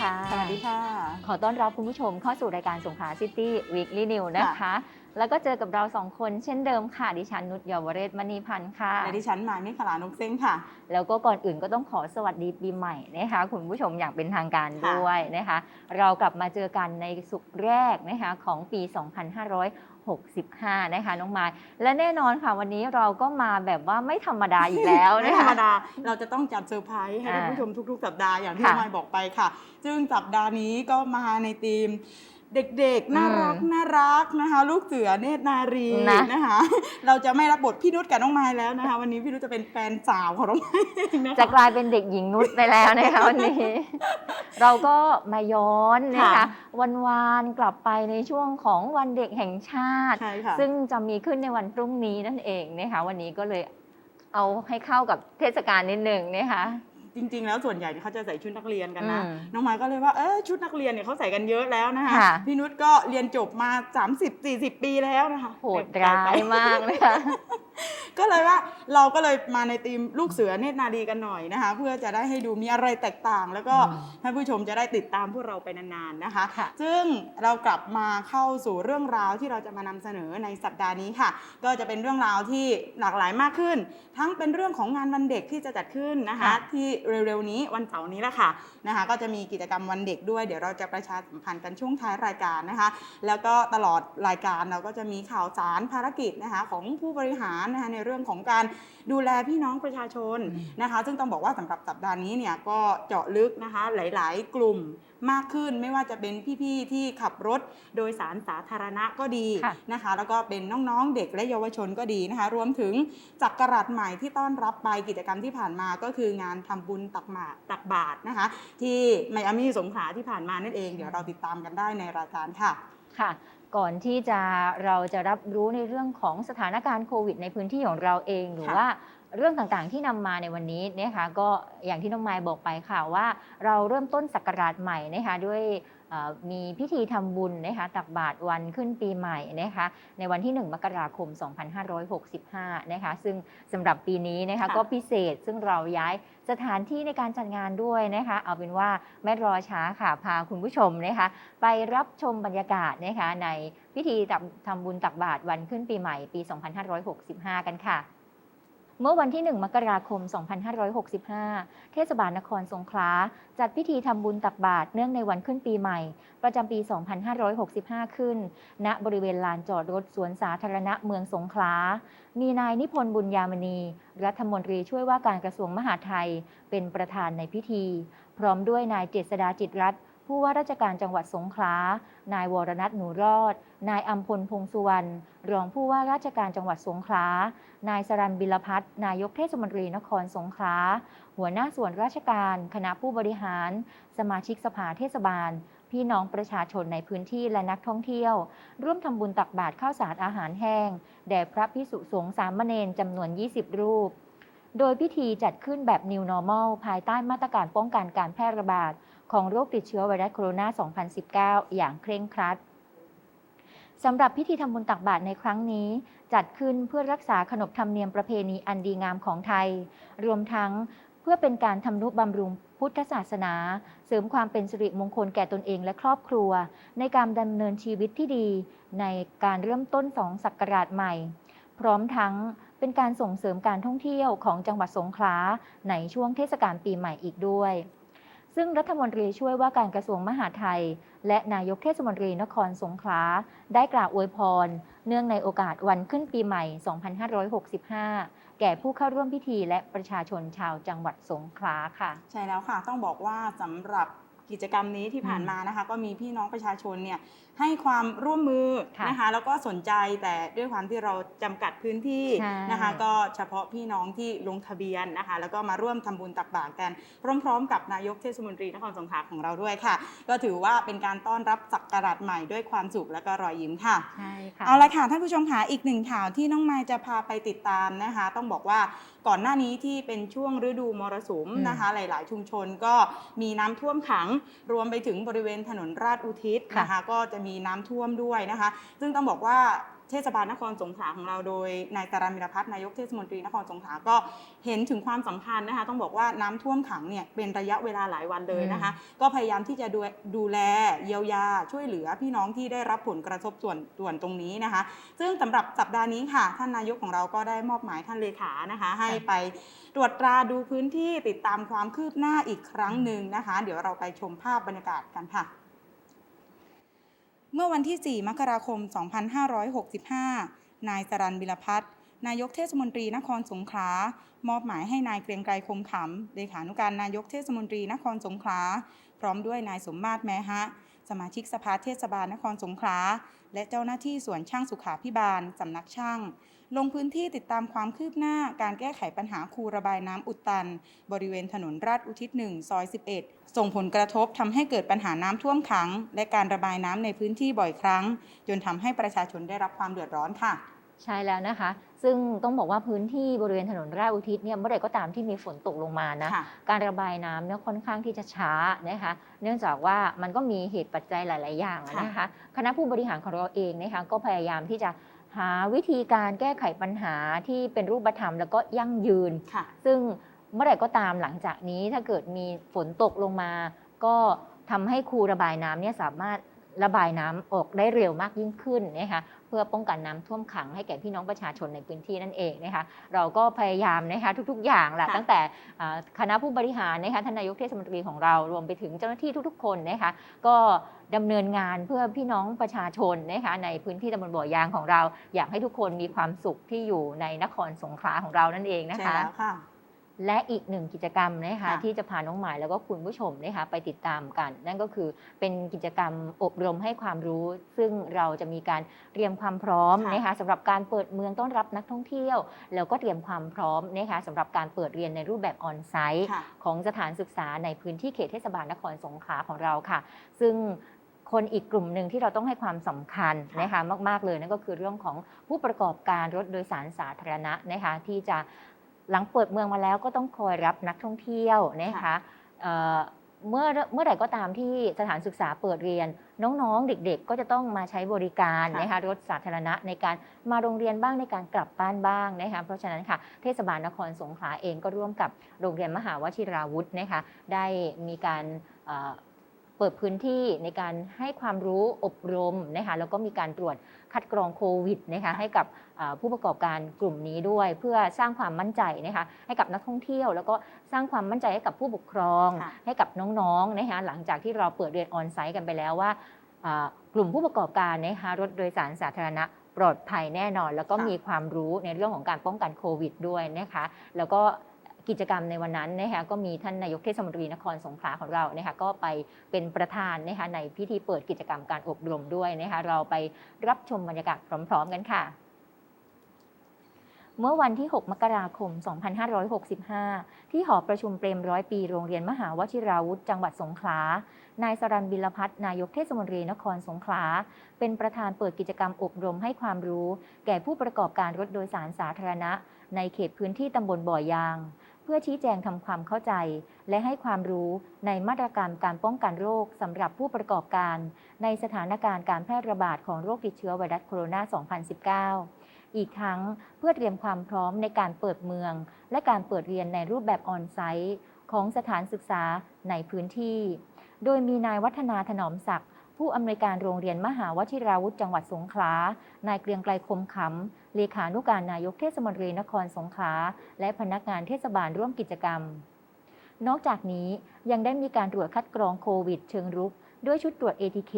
ดีค่ะ สวัสดีค่ะ ขอต้อนรับคุณผู้ชมเข้าสู่รายการสงขลาซิตี้วีคลี่นิวนะคะ แล้วก็เจอกับเราสองคนเช่นเดิมค่ะ ดิฉันนุชเยาวเรศมณีพันธ์ค่ะ และดิฉันหมายเมฆลานกเซ้งค่ะ แล้วก็ก่อนอื่นก็ต้องขอสวัสดีปีใหม่นะคะ คุณผู้ชมอย่างเป็นทางการค่ะด้วยนะคะ เรากลับมาเจอกันในสุกร์แรกนะคะของปี 2565 นะคะน้องไม้และแน่นอนค่ะวันนี้เราก็มาแบบว่าไม่ธรรมดาอีกแล้วไม่นะธรคะรมดาเราจะต้องจัดเซอร์ไพรส์ให้อ่าท่านผู้ชมทุก ๆ สัปดาห์อย่างที่ค่ะน้องมายบอกไปค่ะ ซึ่งสัปดาห์นี้ก็มาในธีม เด็กๆ น่ารักอืมน่ารักนะคะ ลูกเสือเนตรนารีนะนะคะ เราจะไม่รับบทพี่นุชกับน้องมายแล้วนะคะ วันนี้พี่นุชจะเป็นแฟนสาวของน้องมายเองนะคะจะกลายเป็นเด็กหญิงนุชไปแล้วนะคะวันนี้ เราก็มาย้อนนะคะค่ะวันวานๆกลับไปในช่วงของวันเด็กแห่งชาติใช่ค่ะซึ่งจะมีขึ้นในวันพรุ่งนี้นั่นเองนะคะวันนี้ก็เลยเอาให้เข้ากับเทศกาลนิดหนึ่งนะคะ จริง ๆ แล้วส่วนใหญ่เนี่ยเขาจะใส่ชุดนักเรียนกันนะอืมน้องมายก็เลยว่าเออชุดนักเรียนเนี่ยเขาใส่กันเยอะแล้วนะคะค่ะพี่นุชก็เรียนจบมา 30-40 ปีแล้วนะคะโหดร้ายมากนะคะ ก็เลยว่าเราก็เลยมาในทีมลูกเสือเนตรนาดีกันหน่อยนะคะ เพื่อจะได้ให้ดูมีอะไรแตกต่าง แล้วก็อืมท่านผู้ชมจะได้ติดตามพวกเราไปนานๆนะคะค่ะซึ่งเรากลับมาเข้าสู่เรื่องราวที่เราจะมานำเสนอในสัปดาห์นี้ค่ะ ก็จะเป็นเรื่องราวที่หลากหลายมากขึ้น ทั้งเป็นเรื่องของงานวันเด็กที่จะจัดขึ้นนะคะค่ะที่เร็วๆนี้วันเสาร์นี้แหละค่ะนะคะ ก็จะมีกิจกรรมวันเด็กด้วยเดี๋ยวเราจะประชาสัมพันธ์กันช่วงท้ายรายการนะคะ แล้วก็ตลอดรายการเราก็จะมีข่าวสารภารกิจนะคะของผู้บริหารนะคะในเรื่องของการดูแลพี่น้องประชาชนอืมนะคะ ซึ่งต้องบอกว่าสำหรับสัปดาห์นี้เนี่ยก็เจาะลึกนะคะหลาย ๆ กลุ่มมากขึ้นไม่ว่าจะเป็นพี่ ๆ ที่ขับรถโดยสารสาธารณะก็ดีค่ะนะคะ แล้วก็เป็นน้อง ๆ เด็กและเยาวชนก็ดีนะคะ รวมถึงจักรราชใหม่ที่ต้อนรับไปกิจกรรมที่ผ่านมาก็คืองานทำบุญตักหมาตักบาตรนะคะ ที่ไมอามี่สงขลาที่ผ่านมานั่นเอง เดี๋ยวเราติดตามกันได้ในรายการค่ะค่ะ ก่อนที่จะเราจะรับรู้ในเรื่องของสถานการณ์โควิด ในพื้นที่ของเราเอง หรือค่ะว่าเรื่องต่างๆที่นำมาในวันนี้นะคะก็อย่างที่น้องไมายบอกไปค่ะว่า เราเริ่มต้นศักราชใหม่นะคะด้วยเอ่อ มีพิธีทำบุญนะคะตักบาตรวันขึ้นปีใหม่นะคะในวันที่ 1 มกราคม 2565 นะคะซึ่งสำหรับปีนี้นะคะค่ะก็พิเศษซึ่งเราย้ายสถานที่ในการจัดงานด้วยนะคะ เอาเป็นว่าไม่รอช้าค่ะพาคุณผู้ชมนะคะ ไปรับชมบรรยากาศนะคะในพิธีทำทำบุญตักบาตรวันขึ้นปีใหม่ปี 2565 กันค่ะ เมื่อวันที่ 1 มกราคม 2565 เทศบาลนครสงขลาจัดพิธีทำบุญตักบาตรเนื่องในวันขึ้นปีใหม่ ประจำปี 2565 ขึ้น ณ บริเวณลานจอดรถสวนสาธารณะเมืองสงขลา มีนายนิพนธ์บุญยามณี รัฐมนตรีช่วยว่าการกระทรวงมหาดไทย เป็นประธานในพิธี พร้อมด้วยนายเจษดาจิตรัตน์ ผู้ว่าราชการจังหวัดสงขลา นายวรนัทหนูรอด นายอัมพลพงสุวรรณ รองผู้ว่าราชการจังหวัดสงขลา นายสรันบิลพัฒน์นายกเทศมนตรีนครสงขลา หัวหน้าส่วนราชการ คณะผู้บริหาร สมาชิกสภาเทศบาล พี่น้องประชาชนในพื้นที่และนักท่องเที่ยว ร่วมทำบุญตักบาตรข้าวสารอาหารแห้ง แด่พระพิสุสงฆ์สามเณรจำนวน 20 รูปโดยพิธีจัดขึ้นแบบ New Normal ภายใต้มาตรการป้องกันการแพร่ระบาด ของโรคติดเชื้อไวรัสโคโรนา 2019 อย่างเคร่งครัดสำหรับพิธีทำบุญตักบาตรในครั้งนี้ จัดขึ้นเพื่อรักษาขนบธรรมเนียมประเพณีอันดีงามของไทย รวมทั้งเพื่อเป็นการทำนุบำรุงพุทธศาสนา เสริมความเป็นสิริมงคลแก่ตนเองและครอบครัว ในการดำเนินชีวิตที่ดี ในการเริ่มต้นสองศักราชใหม่ พร้อมทั้งเป็นการส่งเสริมการท่องเที่ยวของจังหวัดสงขลาในช่วงเทศกาลปีใหม่อีกด้วย ซึ่งรัฐมนตรีช่วยว่าการกระทรวงมหาดไทย และนายกเทศมนตรีนครสงขลาได้กล่าวอวยพร เนื่องในโอกาสวันขึ้นปีใหม่ 2565 แก่ผู้เข้าร่วมพิธีและประชาชนชาวจังหวัดสงขลาค่ะ ใช่แล้วค่ะ ต้องบอกว่าสำหรับกิจกรรมนี้ที่ผ่านมานะคะ ก็มีพี่น้องประชาชนเนี่ยให้ความร่วมมือค่ะนะคะแล้วก็สนใจแต่ด้วยความที่เราจำกัดพื้นที่ใช่นะคะ ก็เฉพาะพี่น้องที่ลงทะเบียนนะคะ แล้วก็มาร่วมทำบุญตักบาตรกัน พร้อมๆ กับนายกเทศมนตรีนครสงขลาของเราด้วยค่ะ ก็ถือว่าเป็นการต้อนรับศักราชใหม่ด้วยความสุขและก็รอยยิ้มค่ะใช่ค่ะเอาละค่ะท่านผู้ชมค่ะอีกหนึ่งข่าวที่น้องไมายจะพาไปติดตามนะคะ ต้องบอกว่าก่อนหน้านี้ที่เป็นช่วงฤดูมรสุมอืมนะคะ หลาย ๆ ชุมชนก็มีน้ำท่วมขัง รวมไปถึงบริเวณถนนราชอุทิศนะคะ ก็จะมีน้ำท่วมด้วยนะคะ ซึ่งต้องบอกว่าเทศบาลนครสงขลาของเราโดยนายตารามิรพัฒน์นายกเทศมนตรีนครสงขลาก็เห็นถึงความสำคัญนะคะ ต้องบอกว่าน้ำท่วมขังเนี่ยเป็นระยะเวลาหลายวันเลยนะคะ ก็พยายามที่จะดูดูแลเยียวยา ช่วยเหลือพี่น้องที่ได้รับผลกระทบส่วนส่วนตรงนี้นะคะ ซึ่งสำหรับสัปดาห์นี้ค่ะ ท่านนายกของเราก็ได้มอบหมายท่านเลขานะคะ ให้ไปตรวจตราดูพื้นที่ติดตามความคืบหน้าอีกครั้งหนึ่งนะคะ เดี๋ยวเราไปชมภาพบรรยากาศกันค่ะ เมื่อวันที่ 4 มกราคม 2565 นายสรันบิลพัฒน์นายกเทศมนตรีนครสงขลามอบหมายให้นายเกรียงไกรคมขำเลขานุการนายกเทศมนตรีนครสงขลาพร้อมด้วยนายสมมาตรแมฮะ สมาชิกสภาเทศบาลนครสงขลาและเจ้าหน้าที่ส่วนช่างสุขาพิบาลสำนักช่าง ลงพื้นที่ติดตามความคืบหน้าการแก้ไขปัญหาคูระบายน้ำอุดตัน บริเวณถนนราชอุทิศ1ซอย 11 ส่งผลกระทบทำให้เกิดปัญหาน้ำท่วมขัง และการระบายน้ำในพื้นที่บ่อยครั้ง จนทำให้ประชาชนได้รับความเดือดร้อนค่ะใช่แล้วนะคะ ซึ่งต้องบอกว่าพื้นที่บริเวณถนนราชอุทิศเนี่ยเมื่อไหร่ก็ตามที่มีฝนตกลงมานะค่ะการระบายน้ำเนี่ยค่อนข้างที่จะช้านะคะ เนื่องจากว่ามันก็มีเหตุปัจจัยหลาย ๆ อย่างอะค่ะนะคะ คณะผู้บริหารของเราเองนะคะก็พยายามที่จะ หาวิธีการแก้ไขปัญหาที่เป็นรูปธรรม แล้วก็ยั่งยืนค่ะซึ่งเมื่อไหร่ก็ตามหลังจากนี้ถ้าเกิดมีฝนตกลงมา ก็ทำให้คูระบายน้ำเนี่ยสามารถระบายน้ำออกได้เร็วมากยิ่งขึ้นนะคะ เพื่อป้องกันน้ำท่วมขังให้แก่พี่น้องประชาชนในพื้นที่นั่นเองนะคะเราก็พยายามนะคะทุกๆ อย่างแหละค่ะตั้งแต่อ่าคณะผู้บริหารนะคะท่านนายกเทศมนตรีของเรารวมไปถึงเจ้าหน้าที่ทุกๆ คนนะคะก็ดำเนินงานเพื่อพี่น้องประชาชนนะคะในพื้นที่ตำบลบ่อยางของเรา อยากให้ทุกคนมีความสุขที่อยู่ในนครสงขลาของเรานั่นเองนะใช่คะแล้วค่ะ และอีกหนึ่งกิจกรรมนะคะค่ะที่จะพาน้องหมายแล้วก็คุณผู้ชมนะคะไปติดตามกัน นั่นก็คือเป็นกิจกรรมอบรมให้ความรู้ ซึ่งเราจะมีการเตรียมความพร้อมค่ะนะคะสำหรับการเปิดเมืองต้อนรับนักท่องเที่ยว แล้วก็เตรียมความพร้อมนะคะสำหรับการเปิดเรียนในรูปแบบออนไซต์ค่ะของสถานศึกษาในพื้นที่เขตเทศบาลนครสงขลาของเราค่ะ ซึ่งคนอีกกลุ่มหนึ่งที่เราต้องให้ความสำคัญค่ะนะคะมาก ๆ เลยนั่นก็คือเรื่องของผู้ประกอบการรถโดยสารสาธารณะนะคะที่จะ หลังเปิดเมืองมาแล้วก็ต้องคอยรับนักท่องเที่ยวนะคะเอ่อเมื่อเมื่อไหร่ก็ตามที่สถานศึกษาเปิดเรียน น้องๆ เด็กๆ ก็จะต้องมาใช้บริการค่ะนะคะรถสาธารณะในการมาโรงเรียนบ้างในการกลับบ้านบ้างนะคะเพราะฉะนั้นค่ะเทศบาลนครสงขลาเองก็ร่วมกับโรงเรียนมหาวชิราวุธนะคะได้มีการ เอ่อเปิดพื้นที่ในการให้ความรู้อบรมนะคะแล้วก็มีการตรวจคัดกรองโควิดนะคะให้กับเอ่อผู้ประกอบการกลุ่มนี้ด้วย เพื่อสร้างความมั่นใจนะคะให้กับนักท่องเที่ยว แล้วก็สร้างความมั่นใจให้กับผู้ปกครองค่ะให้กับน้องๆนะคะหลังจากที่เราเปิดเรียนออนไซต์กันไปแล้วว่าอ่ากลุ่มผู้ประกอบการนะคะรถโดยสารสาธารณะปลอดภัยแน่นอน แล้วก็ค่ะมีความรู้ในเรื่องของการป้องกันโควิดด้วยนะคะแล้วก็ กิจกรรมในวันนั้นนะคะก็มีท่านนายกเทศมนตรีนครสงขลาของเรานะคะก็ไปเป็นประธานนะคะในพิธีเปิดกิจกรรมการอบรมด้วยนะคะเราไปรับชมบรรยากาศพร้อม ๆ กันค่ะเมื่อวันที่ 6 มกราคม 2565 ที่หอประชุมเปรมร้อยปีโรงเรียนมหาวชิราวุธ จังหวัดสงขลา นายสรันบิลพัฒน์นายกเทศมนตรีนครสงขลา เป็นประธานเปิดกิจกรรมอบรมให้ความรู้ แก่ผู้ประกอบการรถโดยสารสาธารณะ ในเขตพื้นที่ตำบลบ่อยาง พื่อชี้แจงทำความเข้าใจ และให้ความรู้ในมาตรการการป้องกันโรคสำหรับผู้ประกอบการ ในสถานการณ์การแพร่ระบาดของโรคติดเชื้อไวรัสโคโรนา 2019 อีกทั้งเพื่อเตรียมความพร้อมในการเปิดเมือง และการเปิดเรียนในรูปแบบออนไซต์ของสถานศึกษาในพื้นที่ โดยมีนายวัฒนาถนอมศักดิ์ ผู้อำนวยการโรงเรียนมหาวชิราวุธจังหวัดสงขลา นายเกรียงไกรคมขำเลขานุการนายกเทศมนตรีนครสงขลา และพนักงานเทศบาลร่วมกิจกรรม นอกจากนี้ยังได้มีการตรวจคัดกรองโควิด เชิงรุก ด้วยชุดตรวจ ATK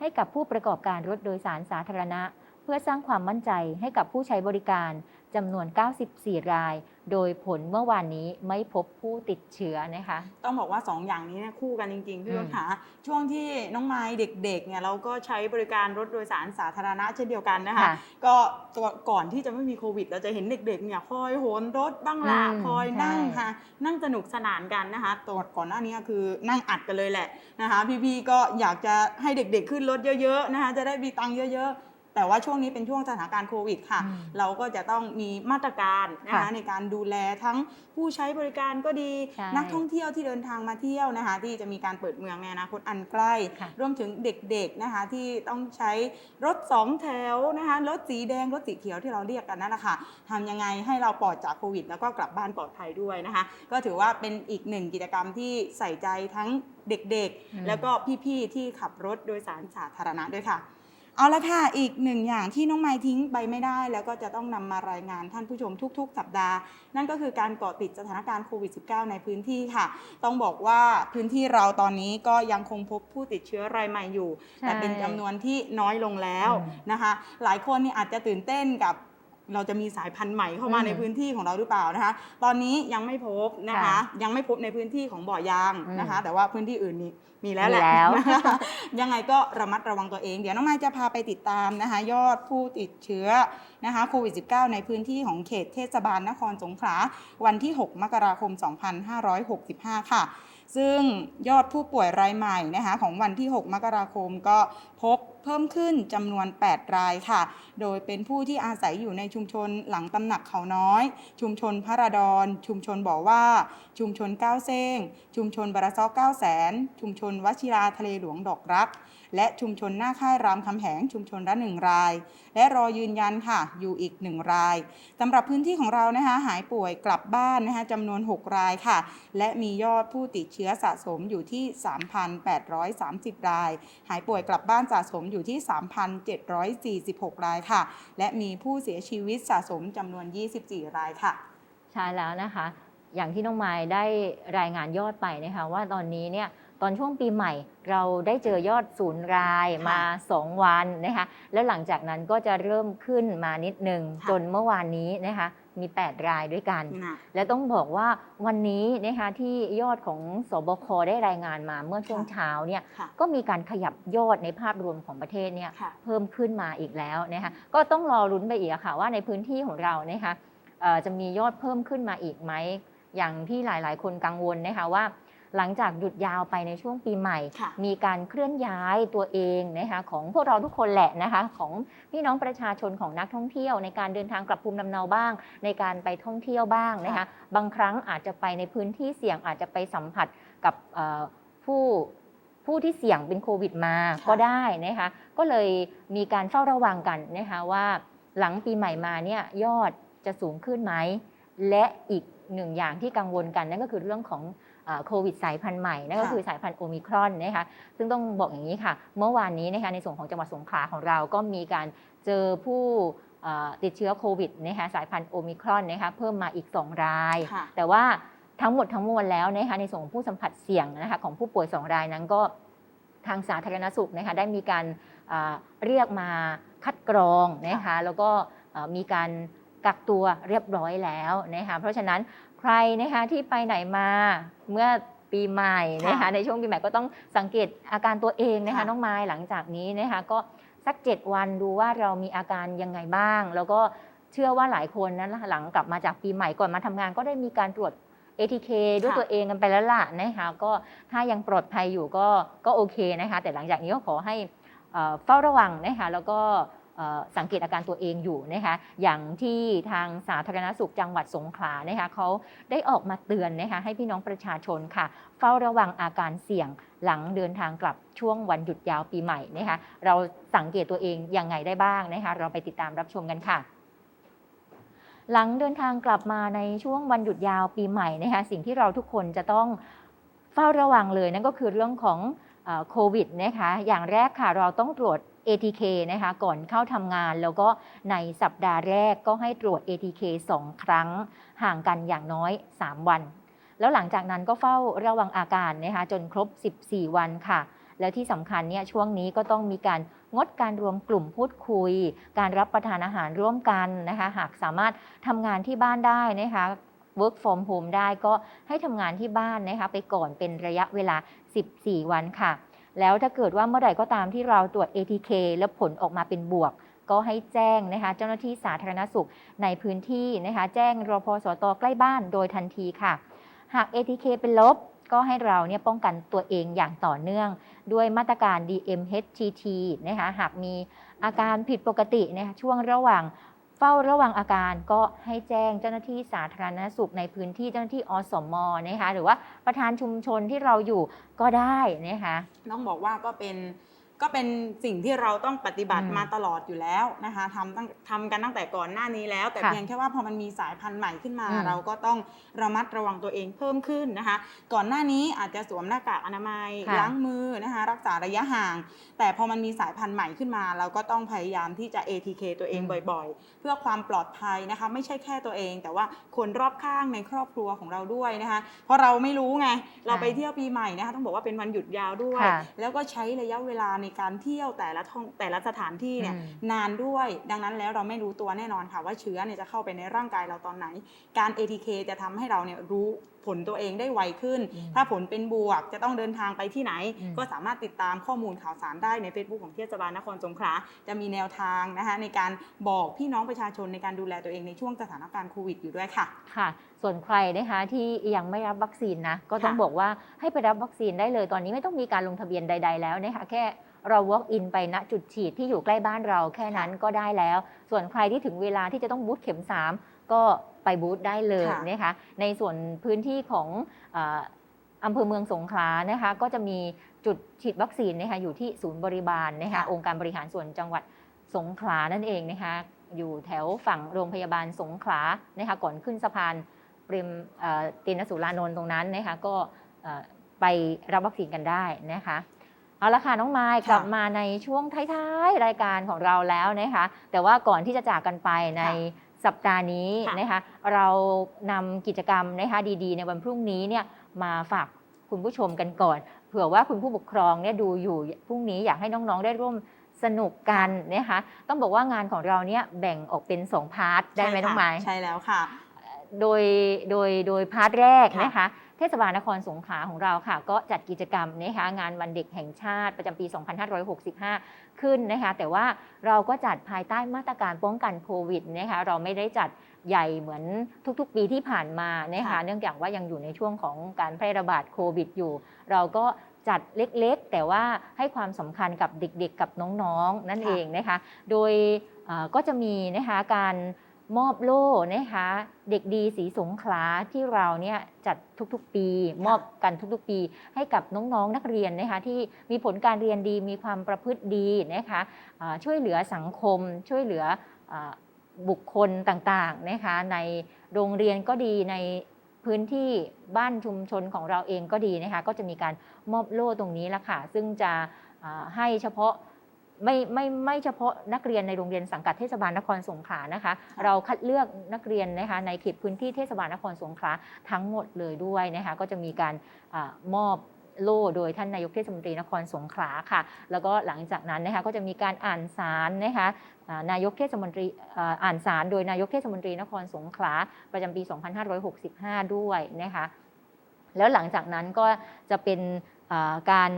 ให้กับผู้ประกอบการรถโดยสารสาธารณะ เพื่อสร้างความมั่นใจให้กับผู้ใช้บริการจำนวน 94 ราย โดยผลเมื่อวานนี้ไม่พบผู้ติดเชื้อนะคะ ต้องบอกว่า 2 อย่างนี้เนี่ยคู่กันจริงๆพี่อืมรถค่ะช่วงที่น้องไม้เด็กๆเนี่ยเราก็ใช้บริการรถโดยสารสาธารณะเช่นเดียวกันนะคะค่ะก็ก่อนที่จะไม่มีโควิด เราจะเห็นเด็กๆเนี่ยคอยโหนรถบ้างละอืมคอยนั่งใช่ค่ะ นั่งสนุกสนานกันนะคะตัวก่อนหน้านี้คือนั่งอัดกันเลยแหละนะคะ พี่ๆก็อยากจะให้เด็กๆขึ้นรถเยอะๆนะคะจะได้มีตังค์เยอะๆ แต่ว่าช่วงนี้เป็นช่วงสถานการณ์โควิดค่ะอืมเราก็จะต้องมีมาตรการนะคะค่ะในการดูแลทั้งผู้ใช้บริการก็ดีใช่นักท่องเที่ยวที่เดินทางมาเที่ยวนะคะ ที่จะมีการเปิดเมืองในอนาคตอันใกล้ค่ะรวมถึงเด็กๆนะคะที่ต้องใช้รถสองแถวนะคะรถสีแดงรถสีเขียวที่เราเรียกกันนั่นแหละค่ะทำยังไงให้เราปลอดจากโควิด แล้วก็กลับบ้านปลอดภัยด้วยนะคะ ก็ถือว่าเป็นอีกหนึ่งกิจกรรมที่ใส่ใจทั้งเด็กอืมๆแล้วก็พี่ๆ ที่ขับรถโดยสารสาธารณะด้วยค่ะ เอาละค่ะ อีกหนึ่งอย่างที่น้องไม้ทิ้งไปไม่ได้ แล้วก็จะต้องนำมารายงานท่านผู้ชมทุก ๆ สัปดาห์ นั่นก็คือการเกาะติดสถานการณ์โควิด -19 ในพื้นที่ค่ะ ต้องบอกว่าพื้นที่เราตอนนี้ก็ยังคงพบผู้ติดเชื้อรายใหม่อยู่ แต่เป็นจำนวนที่น้อยลงแล้วนะคะ หลายคนนี่อาจจะตื่นเต้นกับ เราจะมีสายพันธุ์ใหม่เข้ามาอืมในพื้นที่ของเราหรือเปล่านะคะ ตอนนี้ยังไม่พบนะคะค่ะยังไม่พบในพื้นที่ของบ่อยางอืมนะคะ แต่ว่าพื้นที่อื่นนี้มีแล้วแหละมีแล้วนะคะยังไงก็ระมัดระวังตัวเอง เดี๋ยวน้องไม้จะพาไปติดตามนะคะ ยอดผู้ติดเชื้อนะคะโควิด -19 ในพื้นที่ของเขตเทศบาลนครสงขลาวันที่ 6 มกราคม 2565 ค่ะ ซึ่งยอดผู้ป่วยรายใหม่นะคะของวันที่ 6 มกราคมก็พบ เพิ่มขึ้นจำนวน 8 รายค่ะ โดยเป็นผู้ที่อาศัยอยู่ในชุมชนหลังตำหนักเขาน้อย ชุมชนพระราดอนชุมชนบ่อว่า ชุมชนก้าวเซ้งชุมชนบาราซอกเก้าแสนชุมชนวชิราทะเลหลวงดอกรัก และชุมชนหน้าค่ายรามคำแหงชุมชนละหนึ่งราย และรอยืนยันค่ะอยู่อีกหนึ่งรายสำหรับพื้นที่ของเรานะคะหายป่วยกลับบ้านนะคะจำนวน 6 รายค่ะ และมียอดผู้ติดเชื้อสะสมอยู่ที่ 3,830 ราย หายป่วยกลับบ้านสะสมอยู่ที่ 3,746 รายค่ะ และมีผู้เสียชีวิตสะสมจำนวน 24 รายค่ะ ใช่แล้วนะคะ อย่างที่น้องไม้ได้รายงานยอดไปนะคะว่าตอนนี้เนี่ยตอนช่วงปีใหม่เราได้เจอยอดศูนย์รายค่ะมา 2 วันนะคะแล้วหลังจากนั้นก็จะเริ่มขึ้นมานิดนึงค่ะจนเมื่อวานนี้นะคะ มี 8 รายด้วยกันนะและต้องบอกว่าวันนี้นะคะที่ยอดของสบคได้รายงานมาเมื่อช่วงค่ะเช้าเนี่ยค่ะก็มีการขยับยอดในภาพรวมของประเทศเนี่ยค่ะเพิ่มขึ้นมาอีกแล้วนะคะก็ต้องรอรุ้นไปอีกอะค่ะว่าในพื้นที่ของเรานะคะเอ่อจะมียอดเพิ่มขึ้นมาอีกไหมอย่างที่หลาย ๆ คนกังวลนะคะว่า หลังจากหยุดยาวไปในช่วงปีใหม่ค่ะมีการเคลื่อนย้ายตัวเองนะคะของพวกเราทุกคนแหละนะคะของพี่น้องประชาชนของนักท่องเที่ยว ในการเดินทางกลับภูมิลำเนาบ้าง ในการไปท่องเที่ยวบ้างนะคะบางครั้งอาจจะไปในพื้นที่เสี่ยงอาจจะไปสัมผัสกับเอ่อผู้ผู้ที่เสี่ยงเป็นโควิดมาค่ะก็ได้นะคะก็เลยมีการเฝ้าระวังกันนะคะว่าหลังปีใหม่มาเนี่ยยอดจะสูงขึ้นไหม และอีกหนึ่งอย่างที่กังวลกันนั่นก็คือเรื่องของเอ่อ โควิดสายพันธุ์ใหม่นั่นก็ค่ะคือสายพันธุ์โอมิครอนนะคะซึ่งต้องบอกอย่างนี้ค่ะ เมื่อวานนี้นะคะในส่วนของจังหวัดสงขลาของเราก็มีการเจอผู้เอ่อติดเชื้อโควิดนะคะสายพันธุ์โอมิครอนนะคะเพิ่มมาอีก 2 รายค่ะแต่ว่าทั้งหมดทั้งมวลแล้วนะคะในส่วนของผู้สัมผัสเสี่ยงนะคะของผู้ป่วย 2 รายนั้นก็ทางสาธารณสุขนะคะได้มีการอ่าเรียกมาคัดกรองนะคะแล้วก็เอ่อมีการกักตัวเรียบร้อยแล้วนะคะเพราะฉะนั้นใครนะคะที่ไปไหนมาเมื่อปีใหม่นะคะค่ะในช่วงปีใหม่ก็ต้องสังเกตอาการตัวเองนะคะค่ะน้องไม้หลังจากนี้นะคะก็สัก 7 วันดูว่าเรามีอาการยังไงบ้าง แล้วก็เชื่อว่าหลายคนนั้นหลังกลับมาจากปีใหม่ก่อนมาทำงานก็ได้มีการตรวจ ATK ด้วยค่ะตัวเองกันไปแล้วล่ะนะคะก็ถ้ายังปลอดภัยอยู่ก็ก็โอเคนะคะแต่หลังจากนี้ก็ขอให้เอ่อเฝ้าระวังนะคะแล้วก็เอ่อ สังเกตอาการตัวเองอยู่นะคะอย่างที่ทางสาธารณสุขจังหวัดสงขลานะคะเขาได้ออกมาเตือนนะคะให้พี่น้องประชาชนค่ะเฝ้าระวังอาการเสี่ยงหลังเดินทางกลับช่วงวันหยุดยาวปีใหม่นะคะเราสังเกตตัวเองยังไงได้บ้างนะคะเราไปติดตามรับชมกันค่ะหลังเดินทางกลับมาในช่วงวันหยุดยาวปีใหม่นะคะสิ่งที่เราทุกคนจะต้องเฝ้าระวังเลยนั่นก็คือเรื่องของโควิดนะคะอย่างแรกค่ะเราต้องตรวจ ATK นะคะก่อนเข้าทำงานแล้วก็ในสัปดาห์แรกก็ให้ตรวจ ATK 2 ครั้ง ห่างกันอย่างน้อย 3 วัน แล้วหลังจากนั้นก็เฝ้าระวังอาการนะคะจนครบ 14 วันค่ะ แล้วที่สำคัญเนี่ยช่วงนี้ก็ต้องมีการงดการรวมกลุ่มพูดคุย การรับประทานอาหารร่วมกันนะคะหากสามารถทำงานที่บ้านได้นะคะ work from home ได้ก็ให้ทำงานที่บ้านนะคะไปก่อนเป็นระยะเวลา 14 วันค่ะ แล้วถ้าเกิดว่าเมื่อไหร่ก็ตามที่เราตรวจ ATK แล้วผลออกมาเป็นบวก ก็ให้แจ้งนะคะเจ้าหน้าที่สาธารณสุขในพื้นที่นะคะแจ้งรพสตใกล้บ้านโดยทันทีค่ะ หาก ATK เป็นลบก็ให้เราเนี่ยป้องกันตัวเองอย่างต่อเนื่อง ด้วยมาตรการ DMHTT นะคะหากมีอาการผิดปกตินะคะช่วงระหว่าง เฝ้าระวังอาการก็ให้แจ้งเจ้าหน้าที่สาธารณสุขในพื้นที่เจ้าหน้าที่อสมนะคะหรือว่าประธานชุมชนที่เราอยู่ก็ได้นะคะต้องบอกว่าก็เป็น ก็เป็นสิ่งที่เราต้องปฏิบัติอืมมาตลอดอยู่แล้วนะคะทำตั้งทำกันตั้งแต่ก่อนหน้านี้แล้ว แต่ค่ะเพียงแค่ว่าพอมันมีสายพันธุ์ใหม่ขึ้นมาอืมเราก็ต้องระมัดระวังตัวเองเพิ่มขึ้นนะคะ ก่อนหน้านี้อาจจะสวมหน้ากากอนามัยค่ะล้างมือนะคะรักษาระยะห่าง แต่พอมันมีสายพันธุ์ใหม่ขึ้นมา เราก็ต้องพยายามที่จะ ATK ตัวเองบ่อยๆ เพื่อความปลอดภัยนะคะไม่ใช่แค่ตัวเอง แต่ว่าคนรอบข้างในครอบครัวของเราด้วยนะคะเพราะเราไม่รู้ไงเราไปเที่ยวปีใหม่นะคะต้องบอกว่าเป็นวันหยุดยาวด้วยค่ะแล้วก็ใช้ระยะเวลาในการเที่ยวแต่ละท่องแต่ละสถานที่เนี่ยอืมนานด้วย ดังนั้นแล้วเราไม่รู้ตัวแน่นอนค่ะว่าเชื้อเนี่ยจะเข้าไปในร่างกายเราตอนไหน การ ATK จะทำให้เราเนี่ยรู้ ผลตัวเองได้ไวขึ้นอืมถ้าผลเป็นบวกจะต้องเดินทางไปที่ไหนอืมก็สามารถติดตามข้อมูลข่าวสารได้ใน Facebook ของเทศบาลนครสงขลาจะมีแนวทางนะคะในการบอกพี่น้องประชาชนในการดูแลตัวเองในช่วงสถานการณ์โควิดอยู่ด้วยค่ะค่ะ ส่วนใครนะคะที่ยังไม่รับวัคซีนนะก็ต้องค่ะบอกว่าให้ไปรับวัคซีนได้เลยตอนนี้ไม่ต้องมีการลงทะเบียนใด ๆ แล้วนะคะแค่เรา walk in ไปณจุดฉีดที่อยู่ใกล้บ้านเราแค่นั้นก็ได้แล้ว ส่วนใครที่ถึงเวลาที่จะต้องบูธเข็ม 3 ก็ไปบูธได้เลยค่ะนะคะในส่วนพื้นที่ของเอ่ออำเภอเมืองสงขลานะคะก็จะมีจุดฉีดวัคซีนนะคะอยู่ที่ศูนย์บริบาลนะคะค่ะองค์การบริหารส่วนจังหวัดสงขลานั่นเองนะคะอยู่แถวฝั่งโรงพยาบาลสงขลานะคะก่อนขึ้นสะพานปริมเอ่อตินสุรานนท์ตรงนั้นนะคะก็เอ่อไปรับวัคซีนกันได้นะคะเอาละค่ะน้องไม้ค่ะกลับมาในช่วงท้ายๆ รายการของเราแล้วนะคะแต่ว่าก่อนที่จะจากกันไปใน สัปดาห์นี้ค่ะนะคะเรานำกิจกรรมนะคะดีๆ ในวันพรุ่งนี้เนี่ยมาฝากคุณผู้ชมกันก่อน เผื่อว่าคุณผู้ปกครองเนี่ยดูอยู่พรุ่งนี้อยากให้น้องๆได้ร่วมสนุกกันนะคะต้องบอกว่างานของเราเนี่ยแบ่งออกเป็นสองพาร์ทได้ไหมใช่น้องค่ะไม้ใช่แล้วค่ะ โดยโดยโดยพาร์ทแรกค่ะนะคะ เทศบาลนครสงขลาของเราค่ะ ก็จัดกิจกรรมนะคะงานวันเด็กแห่งชาติประจำปี 2565 ขึ้นนะคะ แต่ว่าเราก็จัดภายใต้มาตรการป้องกันโควิดนะคะเราไม่ได้จัดใหญ่เหมือนทุกๆ ปีที่ผ่านมานะคะค่ะเนื่องจากว่ายังอยู่ในช่วงของการแพร่ระบาดโควิดอยู่ เราก็จัดเล็กๆ แต่ว่าให้ความสำคัญกับเด็กๆ กับน้องๆนั่นเองนะคะ โดยเอ่อก็จะมีนะคะการ มอบโล่นะคะเด็กดีสีสงขลาที่เราเนี่ยจัดทุกๆ ปี มอบกันทุกๆ ปี ให้กับน้องๆนักเรียนนะคะที่มีผลการเรียนดีมีความประพฤติดีนะคะเอ่อช่วยเหลือสังคม ช่วยเหลือเอ่อบุคคลต่างๆนะคะในโรงเรียนก็ดีในพื้นที่บ้านชุมชนของเราเองก็ดีนะคะก็จะมีการมอบโล่ตรงนี้ละค่ะซึ่งจะเอ่อให้เฉพาะ ไม่ไม่ไม่เฉพาะนักเรียนในโรงเรียนสังกัดเทศบาลนครสงขลานะคะ เราคัดเลือกนักเรียนนะคะในเขตพื้นที่เทศบาลนครสงขลาทั้งหมดเลยด้วยนะคะก็จะมีการอามอบโล่โดยท่านนายกเทศมนตรีนครสงขลาค่ะ แล้วก็หลังจากนั้นนะคะก็จะมีการอ่านสารนะคะอ่านายกเทศมนตรีอ่าอ่านสารโดยนายกเทศมนตรีนครสงขลาประจำปี 2565 ด้วยนะคะแล้วหลังจากนั้นก็จะเป็นอ่าการ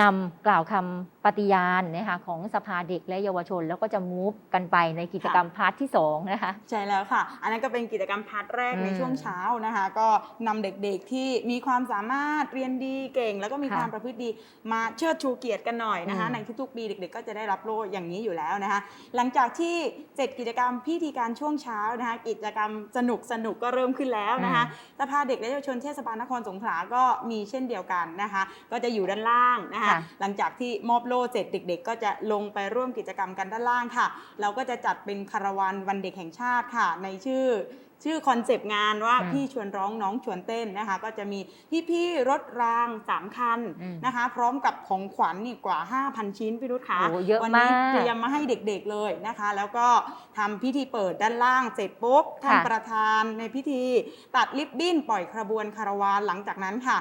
นำกล่าวคำป ฏิญาณนะคะของสภาเด็กและเยาวชน แล้วก็จะมูฟกันไปในกิจกรรมพาร์ทที่2นะคะใช่แล้วค่ะ อันนั้นก็เป็นกิจกรรมพาร์ทแรกอืมในช่วงเช้านะคะ ก็นำเด็กๆที่มีความสามารถเรียนดีเก่ง แล้วก็มีค่ะความประพฤติดีมาเชิดชูเกียรติกันหน่อยนะคะอืมในทุกๆปีเด็ก ๆ ก็จะได้รับโล่อย่างนี้อยู่แล้วนะคะ หลังจากที่เสร็จกิจกรรมพิธีการช่วงเช้านะคะ กิจกรรมสนุกสนุกๆก็เริ่มขึ้นแล้วนะคะสภาเด็กและเยาวชนเทศบาลนครสงขลาก็มีเช่นเดียวกันนะคะ ก็จะอยู่ด้านล่างนะคะค่ะหลังจากที่มอบโล่เสร็จเด็ก ๆ ก็จะลงไปร่วมกิจกรรมกันด้านล่างค่ะ เราก็จะจัดเป็นคาราวานวันเด็กแห่งชาติค่ะ ในชื่อ ชื่อคอนเซปต์งานว่าอืมพี่ชวนร้องน้องชวนเต้นนะคะ ก็จะมีพี่ๆรถรางสามคันอืมนะคะ พร้อมกับของขวัญนี่กว่า 5,000 ชิ้นพี่รุธคะโอ้เยอะวันี้มากเตรียมมาให้เด็กๆเลยนะคะ แล้วก็ทำพิธีเปิดด้านล่างเสร็จปุ๊บท่านค่ะประธานในพิธีตัดลิบบิ้นปล่อยขบวนคาราวานหลังจากนั้นค่ะ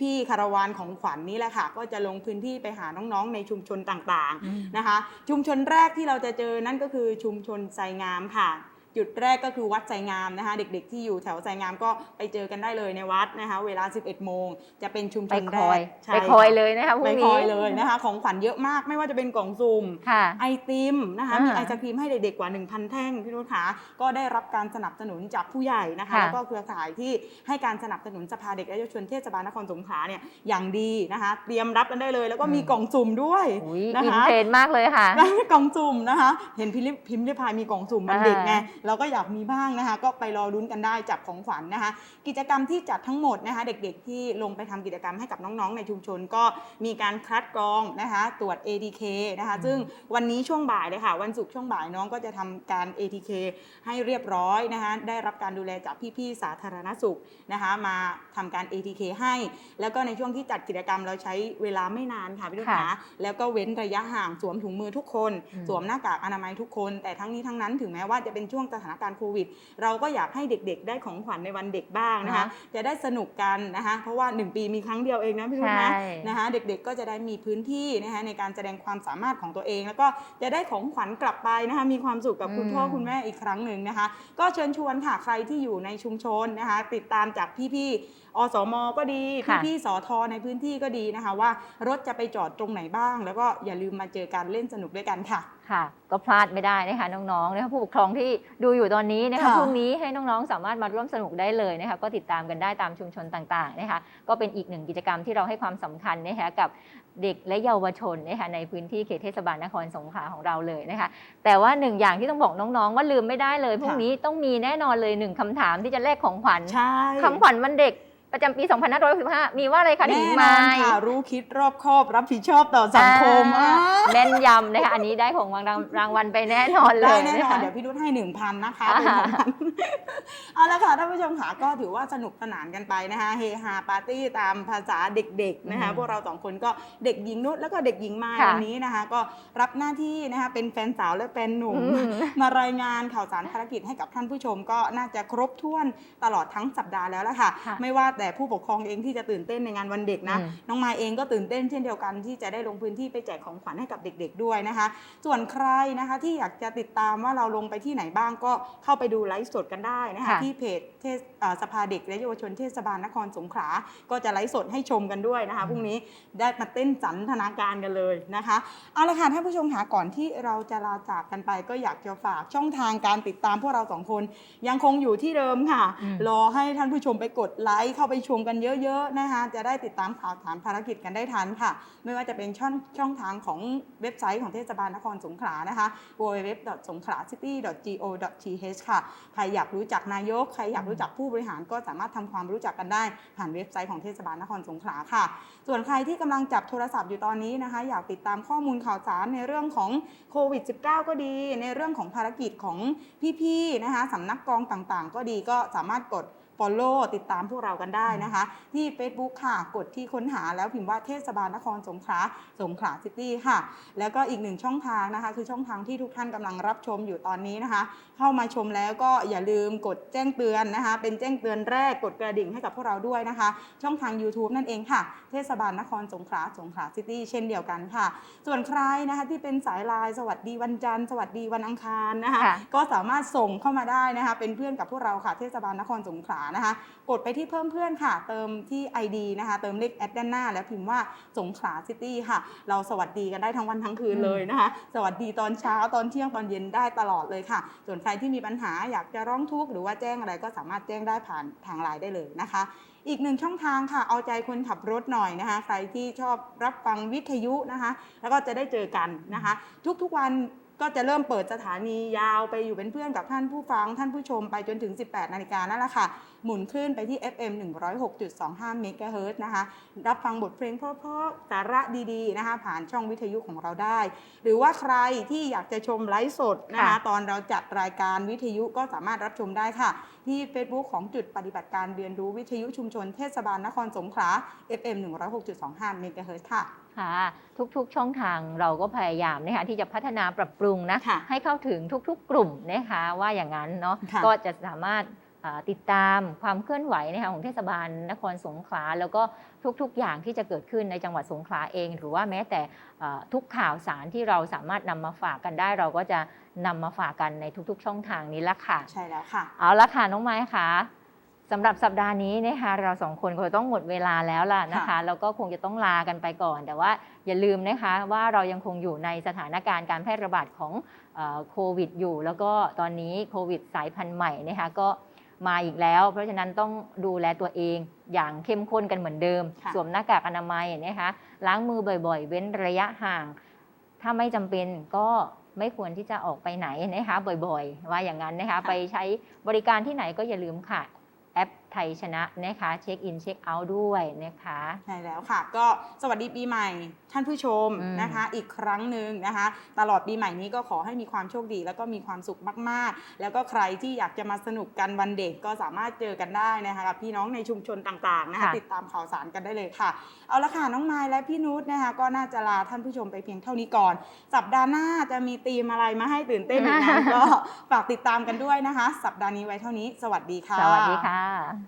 พี่ๆคาราวานของขวัญนี่แหละค่ะ ก็จะลงพื้นที่ไปหาน้องๆในชุมชนต่างๆอืมนะคะ ชุมชนแรกที่เราจะเจอนั่นก็คือชุมชนไซงามค่ะ จุดแรกก็คือวัดใจงามนะคะ เด็กๆที่อยู่แถวใจงามก็ไปเจอกันได้เลยในวัดนะคะ เวลา 11 โมงจะเป็นชุมชไปนคแรอยกใช่ไปคอยะเลยนะคะพรุ่ไปงคนี้อยเลยนะคะ ของขวัญเยอะมากไม่ว่าจะเป็นกล่องซุ่มค่ะไอติมนะคะอ่ามีมีไอศครีมให้เด็กๆกว่า 1,000 แท่งพี่นุชคะก็ได้รับการสนับสนุนจากผู้ใหญ่นะคะค่ะแล้วก็เครือข่ายที่ให้การสนับสนุนสภาเด็กและเยาวชนเทศบาลนครสงขลาเนี่ยอย่างดีนะคะ เตรียมรับกันได้เลยแล้วก็มีอืมกล่องสุ่มด้วยอุ้ยนะอินคะเทรนด์มากเลยค่ะกล่องสุ่มนะคะ เห็นพิมพ์พิมพ์ริพายมีกล่องสุ่มวันเด็กไงอ่าเราก็อยากมีบ้างนะคะ ก็ไปรอลุ้นกันได้จับของขวัญนะคะ กิจกรรมที่จัดทั้งหมดนะคะ เด็กๆที่ลงไปทำกิจกรรมให้กับน้องๆ ในชุมชนก็มีการคัดกรองนะคะ ตรวจ ATK นะคะอืมซึ่งวันนี้ช่วงบ่ายเลยค่ะ วันศุกร์ช่วงบ่ายน้องก็จะทำการ ATK ให้เรียบร้อยนะคะ ได้รับการดูแลจากพี่ๆสาธารณสุขนะคะ มาทำการ ATK ให้ แล้วก็ในช่วงที่จัดกิจกรรมเราใช้เวลาไม่นานค่ะพี่ลูกค้าค่ะแล้วก็เว้นระยะห่างสวมถุงมือทุกคนอืมสวมหน้ากากอนามัยทุกคน แต่ทั้งนี้ทั้งนั้นถึงแม้ว่าจะเป็นช่วงสถานการณ์โควิด เราก็อยากให้เด็กๆ ได้ของขวัญในวันเด็กบ้างนะคะนะจะได้สนุกกันนะคะ เพราะว่า 1 ปีมีครั้งเดียวเองนะพี่ลูกนะใช่นะคะ เด็กๆก็จะได้มีพื้นที่นะคะในการแสดงความสามารถของตัวเอง แล้วก็จะได้ของขวัญกลับไปนะคะ มีความสุขกับคุณพ่อคุณแม่อีกครั้งหนึ่งนะคะ ก็เชิญชวนค่ะใครที่อยู่ในชุมชนนะคะ ติดตามจากพี่ๆ อสมก็ดีค่ะพี่ๆสอทอในพื้นที่ก็ดีนะคะ ว่ารถจะไปจอดตรงไหนบ้าง แล้วก็อย่าลืมมาเจอกันเล่นสนุกด้วยกันค่ะค่ะ ก็พลาดไม่ได้นะคะน้องๆนะคะผู้ปกครองที่ดูอยู่ตอนนี้นะคะค่ะพรุ่งนี้ให้น้องๆ สามารถมาร่วมสนุกได้เลยนะคะก็ติดตามกันได้ตามชุมชนต่างๆนะคะก็เป็นอีกหนึ่งกิจกรรมที่เราให้ความสำคัญนะคะกับเด็กและเยาวชนนะคะในพื้นที่เขตเทศบาลนครสงขลาของเราเลยนะคะแต่ว่าหนึ่งอย่างที่ต้องบอกน้องๆ ว่าลืมไม่ได้เลยพรุ่งนี้ต้องมีแน่นอนเลยหนึ่งคำถามที่จะแลกของขวัญใช่คำขวัญวันเด็ก ประจำปี 2565 มีว่าอะไรคะหนิแน่งนไม้อนค่ะรู้คิดรอบคอบรับผิดชอบต่อสังคมอ่าอ่าแม่นยำนะคะอันนี้ได้ของรางรางวัลไปแน่นอนเลได้ยแน่นนะอนคะเดี๋ยวพี่รุ่ให้หนึ่งพันนะคะอ่าเป็นของขวัญเอาละค่ะท่านผู้ชมค่ะก็ถือว่าสนุกสนานกันไปนะคะเฮฮาปาร์ตี้ตามภาษาเด็กๆนะคะอืมพวกเราสองคนก็เด็กหญิงนุชแล้วก็เด็กหญิงมายค่ะวันนี้นะคะ ก็รับหน้าที่นะคะเป็นแฟนสาวและแฟนหนุ่มอืมมารายงานข่าวสารภารกิจให้กับท่านผู้ชมก็น่าจะครบถ้วนตลอดทั้งสัปดาห์แล้วละค่ะค่ะ ไม่ว่าแต่ผู้ปกครองเองที่จะตื่นเต้นในงานวันเด็กนะอืมน้องมายเองก็ตื่นเต้นเช่นเดียวกันที่จะได้ลงพื้นที่ไปแจกของขวัญให้กับเด็ก ๆ ด้วยนะคะ ส่วนใครนะคะที่อยากจะติดตามว่าเราลงไปที่ไหนบ้างก็เข้าไปดูไลฟ์สดกันได้นะคะค่ะที่เพจเทศอ่าสภาเด็กและเยาวชนเทศบาลนครสงขลาก็จะไลฟ์สดให้ชมกันด้วยนะคะอืมพรุ่งนี้ได้มาเต้นสันทนาการกันเลยนะคะเอาละค่ะท่านผู้ชมค่ะก่อนที่เราจะลาจากกันไป ก็อยากจะฝากช่องทางการติดตามพวกเราสองคน ยังคงอยู่ที่เดิมค่ะอืมรอให้ท่านผู้ชมไปกดไลค์เข้าไปชมกันเยอะๆนะคะจะได้ติดตามข่าวสารภารกิจกันได้ทันค่ะ ไม่ว่าจะเป็นช่องช่องทางของเว็บไซต์ของเทศบาลนครสงขลานะคะ www.songkhlacity.go.th ค่ะ ใครอยากรู้จักนายก ใครอยากรู้จักผู้บริหารก็สามารถทำความรู้จักกันได้ ผ่านเว็บไซต์ของเทศบาลนครสงขลาค่ะ ส่วนใครที่กำลังจับโทรศัพท์อยู่ตอนนี้นะคะ อยากติดตามข้อมูลข่าวสารในเรื่องของโควิด -19 ก็ดี ในเรื่องของภารกิจของพี่ๆนะคะสำนักกองต่างๆ ก็ดีก็สามารถกด follow ติดตามพวกเรากันได้นะคะ ที่ Facebook ค่ะ กดที่ค้นหาแล้วพิมพ์ว่าเทศบาลนครสงขลาสงขลาซิตี้ค่ะ แล้วก็อีกหนึ่งช่องทางนะคะ คือช่องทางที่ทุกท่านกำลังรับชมอยู่ตอนนี้นะคะ เข้ามาชมแล้วก็อย่าลืมกดแจ้งเตือนนะคะ เป็นแจ้งเตือนแรกกดกระดิ่งให้กับพวกเราด้วยนะคะ ช่องทาง YouTube นั่นเองค่ะ เทศบาลนครสงขลาสงขลาซิตี้เช่นเดียวกันค่ะ ส่วนใครนะคะที่เป็นสายไลน์สวัสดีวันจันทร์สวัสดีวันอังคารนะคะค่ะก็สามารถส่งเข้ามาได้นะคะ เป็นเพื่อนกับพวกเราค่ะ เทศบาลนครสงขลานะคะ กดไปที่เพิ่มเพื่อนค่ะ เติมที่ ID นะคะ เติมเลขแอดด้านหน้า แล้วพิมพ์ว่าสงขลาซิตี้ค่ะ เราสวัสดีกันได้ทั้งวันทั้งคืนเลยนะคะ สวัสดีตอนเช้าตอนเที่ยงตอนเย็นได้ตลอดเลยค่ะ ส่วนใครที่มีปัญหาอยากจะร้องทุกข์หรือว่าแจ้งอะไรก็สามารถแจ้งได้ผ่านทางไลน์ได้เลยนะคะอีกหนึ่งช่องทางค่ะ เอาใจคนขับรถหน่อยนะคะ ใครที่ชอบรับฟังวิทยุนะคะ แล้วก็จะได้เจอกันนะคะ ทุกๆวัน ก็จะเริ่มเปิดสถานียาวไปอยู่เป็นเพื่อนกับท่านผู้ฟังท่านผู้ชมไปจนถึง 18 นาฬิกานั่นแหละค่ะ หมุนคลื่นไปที่ FM 106.25 เมกะเฮิรตซ์นะคะ รับฟังบทเพลงเพราะๆสาระดีๆนะคะ ผ่านช่องวิทยุของเราได้ หรือว่าใครที่อยากจะชมไลฟ์สดนะคะค่ะตอนเราจัดรายการวิทยุก็สามารถรับชมได้ค่ะ ที่ Facebook ของจุดปฏิบัติการเรียนรู้วิทยุชุมชนเทศบาลนครสงขลา FM 106.25 เมกะเฮิรตซ์ค่ะ ค่ะ ทุกๆช่องทางเราก็พยายามนะคะที่จะพัฒนาปรับปรุงนะค่ะให้เข้าถึงทุกๆ กลุ่มนะคะว่าอย่างนั้นเนาะค่ะก็จะสามารถอ่าติดตามความเคลื่อนไหวนะคะของเทศบาลนครสงขลาแล้วก็ทุกๆ อย่างที่จะเกิดขึ้นในจังหวัดสงขลาเอง หรือว่าแม้แต่เอ่อทุกข่าวสารที่เราสามารถนำมาฝากกันได้ เราก็จะนำมาฝากกันในทุกๆ ช่องทางนี้ละค่ะ ใช่แล้วค่ะ เอาละค่ะน้องไม้ค่ะ สำหรับสัปดาห์นี้นะคะเราสองคนคงต้องหมดเวลาแล้วล่ะนะคะค่ะแล้วก็คงจะต้องลากันไปก่อน แต่ว่าอย่าลืมนะคะว่าเรายังคงอยู่ในสถานการณ์การแพร่ระบาดของเออโควิดอยู่ แล้วก็ตอนนี้โควิดสายพันธุ์ใหม่นะคะก็มาอีกแล้ว เพราะฉะนั้นต้องดูแลตัวเองอย่างเข้มข้นกันเหมือนเดิมค่ะสวมหน้ากากอนามัยนะคะล้างมือบ่อยๆ เว้นระยะห่าง ถ้าไม่จำเป็นก็ไม่ควรที่จะออกไปไหนนะคะบ่อยๆ ว่าอย่างนั้นนะคะค่ะไปใช้บริการที่ไหนก็อย่าลืมค่ะ แอปไทยชนะนะคะเช็คอินเช็คเอาท์ด้วยนะคะใช่แล้วค่ะ ก็สวัสดีปีใหม่ท่านผู้ชมอืมนะคะ อีกครั้งหนึ่งนะคะ ตลอดปีใหม่นี้ก็ขอให้มีความโชคดี แล้วก็มีความสุขมากๆ แล้วก็ใครที่อยากจะมาสนุกกันวันเด็กก็สามารถเจอกันได้นะคะกับพี่น้องในชุมชนต่างๆนะคะค่ะติดตามข่าวสารกันได้เลยค่ะ เอาละค่ะน้องไม้และพี่นุชนะคะก็น่าจะลาท่านผู้ชมไปเพียงเท่านี้ก่อน สัปดาห์หน้าจะมีธีมอะไรมาให้ตื่นเต้นอีกนั้นก็ฝากติดตามกันด้วยนะคะ สัปดาห์นี้ไว้เท่านี้ สวัสดีค่ะ สวัสดีค่ะ